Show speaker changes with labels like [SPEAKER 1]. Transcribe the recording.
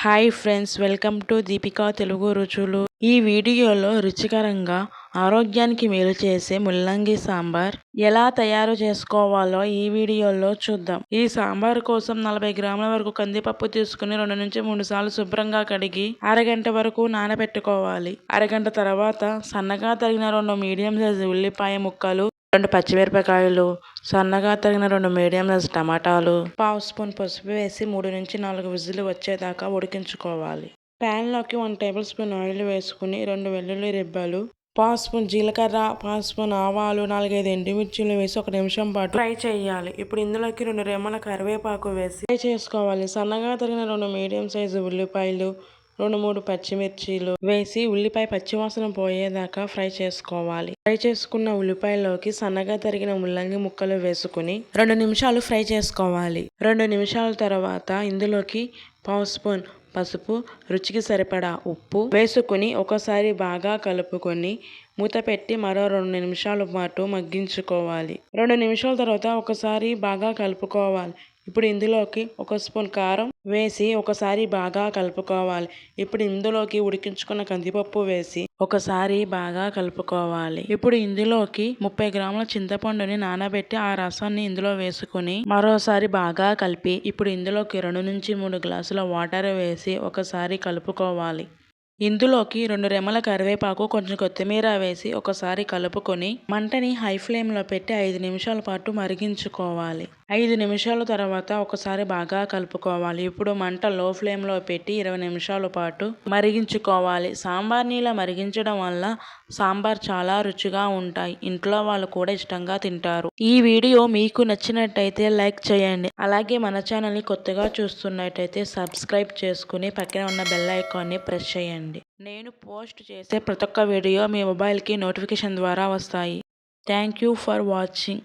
[SPEAKER 1] Hi friends welcome to Deepika Telugu రుచులు. ఈ వీడియోలో రుచికరంగా ఆరోగ్యానికి మేలు చేసే ముల్లంగి సాంబార్ ఎలా తయారు చేసుకోవాలో ఈ వీడియోలో చూద్దాం. ఈ సాంబార్ కోసం నలభై గ్రాముల వరకు కందిపప్పు తీసుకుని రెండు నుంచి మూడు సార్లు శుభ్రంగా కడిగి అరగంట వరకు నానబెట్టుకోవాలి. అరగంట తర్వాత సన్నగా తరిగిన రెండు మీడియం సైజు ఉల్లిపాయ ముక్కలు రెండు పచ్చిమిరపకాయలు సన్నగా తరిగిన రెండు మీడియం సైజ్ టమాటాలు పావు స్పూన్ పసుపు వేసి మూడు నుంచి నాలుగు విజిల్లు వచ్చేదాకా ఉడికించుకోవాలి. ప్యాన్లోకి వన్ టేబుల్ స్పూన్ ఆయిల్ వేసుకుని రెండు వెల్లుల్లి రెబ్బలు పావు స్పూన్ జీలకర్ర పావు స్పూన్ ఆవాలు నాలుగైదు ఎండుమిర్చిలు వేసి ఒక నిమిషం పాటు ఫ్రై చేయాలి. ఇప్పుడు ఇందులోకి రెండు రెమ్మల కరివేపాకు వేసి ఫ్రై చేసుకోవాలి. సన్నగా తరిగిన రెండు మీడియం సైజు ఉల్లిపాయలు రెండు మూడు పచ్చిమిర్చీలు వేసి ఉల్లిపాయ పచ్చివాసన పోయేదాకా ఫ్రై చేసుకోవాలి. ఫ్రై చేసుకున్న ఉల్లిపాయలోకి సన్నగా తరిగిన ముల్లంగి ముక్కలు వేసుకుని రెండు నిమిషాలు ఫ్రై చేసుకోవాలి. రెండు నిమిషాల తర్వాత ఇందులోకి పావు స్పూన్ పసుపు రుచికి సరిపడా ఉప్పు వేసుకుని ఒకసారి బాగా కలుపుకొని మూత పెట్టి మరో రెండు నిమిషాల పాటు మగ్గించుకోవాలి. రెండు నిమిషాల తర్వాత ఒకసారి బాగా కలుపుకోవాలి. ఇప్పుడు ఇందులోకి ఒక స్పూన్ కారం వేసి ఒకసారి బాగా కలుపుకోవాలి. ఇప్పుడు ఇందులోకి ఉడికించుకున్న కందిపప్పు వేసి ఒకసారి బాగా కలుపుకోవాలి. ఇప్పుడు ఇందులోకి ముప్పై గ్రాముల చింతపండుని నానబెట్టి ఆ రసాన్ని ఇందులో వేసుకుని మరోసారి బాగా కలిపి ఇప్పుడు ఇందులోకి రెండు నుంచి మూడు గ్లాసుల వాటర్ వేసి ఒకసారి కలుపుకోవాలి. ఇందులోకి రెండు రెమ్మల కరివేపాకు కొంచెం కొత్తిమీర వేసి ఒకసారి కలుపుకొని మంటని హై ఫ్లేమ్లో పెట్టి ఐదు నిమిషాల పాటు మరిగించుకోవాలి. ఐదు నిమిషాల తర్వాత ఒకసారి బాగా కలుపుకోవాలి. ఇప్పుడు మంట లో ఫ్లేమ్లో పెట్టి ఇరవై నిమిషాల పాటు మరిగించుకోవాలి. సాంబార్ నీళ్ళ మరిగించడం వల్ల సాంబార్ చాలా రుచిగా ఉంటాయి. ఇంట్లో వాళ్ళు కూడా ఇష్టంగా తింటారు. ఈ వీడియో మీకు నచ్చినట్టయితే లైక్ చేయండి. అలాగే మన ఛానల్ని కొత్తగా చూస్తున్నట్టయితే సబ్స్క్రైబ్ చేసుకుని పక్కన ఉన్న బెల్ ఐకాన్ని ప్రెస్ చేయండి. నేను పోస్ట్ చేసే ప్రతి ఒక్క వీడియో మీ మొబైల్కి నోటిఫికేషన్ ద్వారా వస్తాయి. Thank you for watching.